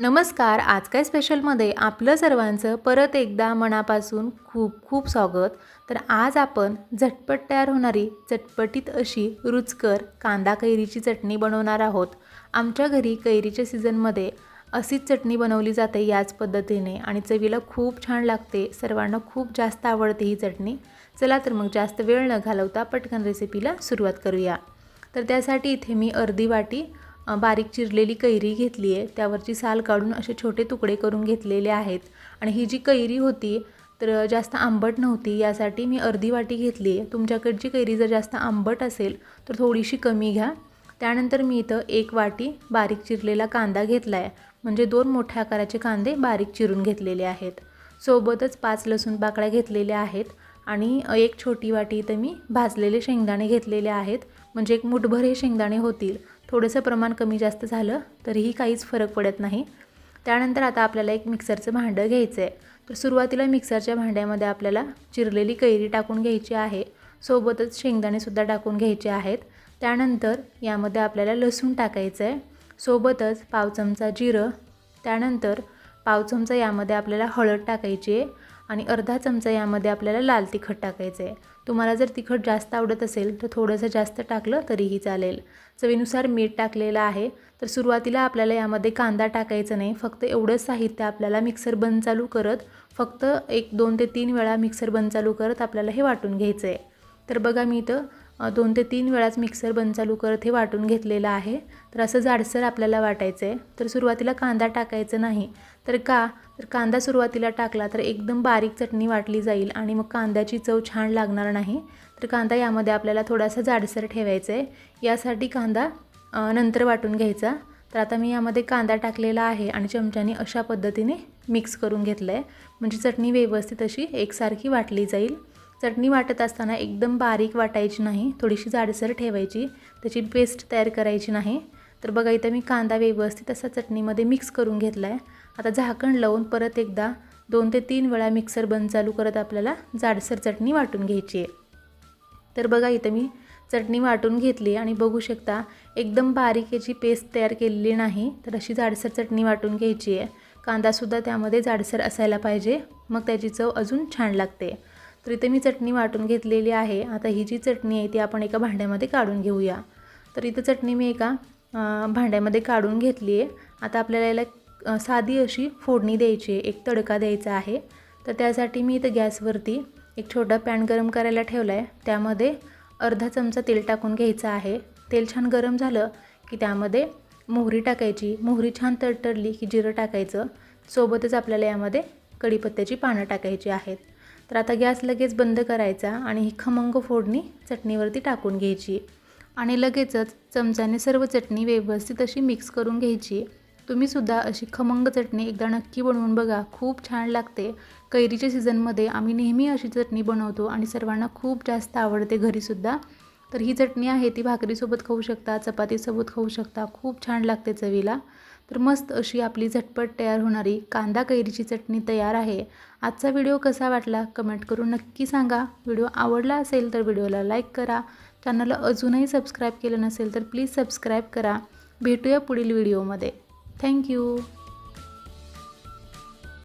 नमस्कार आज काय स्पेशलमध्ये आपलं सर्वांचं परत एकदा मनापासून खूप खूप स्वागत. तर आज आपण झटपट तयार होणारी चटपटीत अशी रुचकर कांदा कैरीची चटणी बनवणार आहोत. आमच्या घरी कैरीच्या सीझनमध्ये अशीच चटणी बनवली जाते याच पद्धतीने आणि चवीला खूप छान लागते. सर्वांना खूप जास्त आवडते ही चटणी. चला तर मग जास्त वेळ न घालवता पटकन रेसिपीला सुरुवात करूया. तर त्यासाठी इथे मी अर्धी वाटी बारीक चिरलेली कैरी घेतली आहे. त्यावरची साल काढून असे छोटे तुकडे करून घेतलेले आहेत. आणि ही जी कैरी होती तर जास्त आंबट नव्हती. यासाठी मी अर्धी वाटी घेतली आहे. तुमच्याकडची कैरी जर जास्त आंबट असेल तर थोडीशी कमी घ्या. त्यानंतर मी इथं एक वाटी बारीक चिरलेला कांदा घेतला आहे म्हणजे दोन मोठ्या आकाराचे कांदे बारीक चिरून घेतलेले आहेत. सोबतच पाच लसूण पाकळ्या घेतलेल्या आहेत. आणि एक छोटी वाटी इथं मी भाजलेले शेंगदाणे घेतलेले आहेत. म्हणजे एक मुठभर हे शेंगदाणे होतील. थोडंसं प्रमाण कमी जास्त झालं तरीही काहीच फरक पडत नाही. त्यानंतर आता आपल्याला एक मिक्सरचं भांडं घ्यायचं आहे तर सुरुवातीला मिक्सरच्या भांड्यामध्ये आपल्याला चिरलेली कैरी टाकून घ्यायची आहे. सोबतच शेंगदाणेसुद्धा टाकून घ्यायचे आहेत. त्यानंतर यामध्ये आपल्याला लसूण टाकायचं आहे सोबतच पाव चमचा जिरं. त्यानंतर पाव चमचा यामध्ये आपल्याला हळद टाकायची आहे आणि अर्धा चमचा यामध्ये आपल्याला लाल तिखट टाकायचं आहे. तुम्हाला जर तिखट जास्त आवडत असेल तर थोडंसं जास्त टाकलं तरीही चालेल. चवीनुसार मीठ टाकलेलं आहे. तर सुरुवातीला आपल्याला यामध्ये कांदा टाकायचं नाही. फक्त एवढंच साहित्य आपल्याला मिक्सर बंद चालू करत फक्त एक दोन ते तीन वेळा मिक्सर बंद चालू करत आपल्याला हे वाटून घ्यायचं आहे. तर बघा मी इथं दोन ते तीन वेळाच मिक्सर बंद चालू करत हे वाटून घेतलेलं आहे. तर असं जाडसर आपल्याला वाटायचं आहे तर सुरुवातीला कांदा टाकायचं नाही. तर का? तर कांदा सुरुवातीला टाकला तर एकदम बारीक चटणी वाटली जाईल आणि मग कांद्याची चव छान लागणार नाही. तर कांदा यामध्ये आपल्याला थोडासा जाडसर ठेवायचा आहे यासाठी कांदा नंतर वाटून घ्यायचा. तर आता मी यामध्ये कांदा टाकलेला आहे आणि चमच्याने अशा पद्धतीने मिक्स करून घेतलं आहे म्हणजे चटणी व्यवस्थित अशी एकसारखी वाटली जाईल. चटणी वाटत असताना एकदम बारीक वाटायची नाही थोडीशी जाडसर ठेवायची त्याची पेस्ट तयार करायची नाही. तर बघा इथं मी कांदा व्यवस्थित असा चटणीमध्ये मिक्स करून घेतला आहे आता झाकण लावून परत एकदा दोन ते तीन वेळा मिक्सर बंद चालू करत आपल्याला जाडसर चटणी वाटून घ्यायची आहे. तर बघा इथं मी चटणी वाटून घेतली आणि बघू शकता एकदम बारीक याची पेस्ट तयार केलेली नाही तर अशी जाडसर चटणी वाटून घ्यायची आहे. कांदासुद्धा त्यामध्ये जाडसर असायला पाहिजे मग त्याची चव अजून छान लागते. तर इथे मी चटणी वाटून घेतलेली आहे. आता ही जी चटणी आहे ती आपण एका भांड्यामध्ये काढून घेऊया. तर इथं चटणी मी एका भांड्यामध्ये काढून घेतली आहे. आता आपल्याला याला साधी अशी फोडणी द्यायची आहे. एक तडका द्यायचा आहे. तर त्यासाठी मी इथं गॅसवरती एक छोटा पॅन गरम करायला ठेवला आहे त्यामध्ये अर्धा चमचा तेल टाकून घ्यायचं आहे. तेल छान गरम झालं की त्यामध्ये मोहरी टाकायची. मोहरी छान तडतडली की जिरं टाकायचं. सोबतच आपल्याला यामध्ये कढीपत्त्याची पानं टाकायची आहेत. तर आता गॅस लगेच बंद करायचा आणि ही खमंग फोडणी चटणीवरती टाकून घ्यायची. आणि लगेचच चमच्याने सर्व चटणी व्यवस्थित अशी मिक्स करून घ्यायची. तुम्हीसुद्धा अशी खमंग चटणी एकदा नक्की बनवून बघा. खूप छान लागते. कैरीच्या सीझनमध्ये आम्ही नेहमी अशी चटणी बनवतो आणि सर्वांना खूप जास्त आवडते घरीसुद्धा. तर ही चटणी आहे ती भाकरीसोबत खाऊ शकता चपातीसोबत खाऊ शकता. खूप छान लागते चवीला. तर मस्त अशी आपली झटपट तयार होणारी कांदा कैरीची चटणी तयार आहे. आजचा व्हिडिओ कसा वाटला कमेंट करून नक्की सांगा. व्हिडिओ आवडला असेल तर व्हिडिओला लाईक करा. चॅनलला अजूनही सबस्क्राईब केलं नसेल तर प्लीज सबस्क्राईब करा. भेटूया पुढील व्हिडिओमध्ये. थँक्यू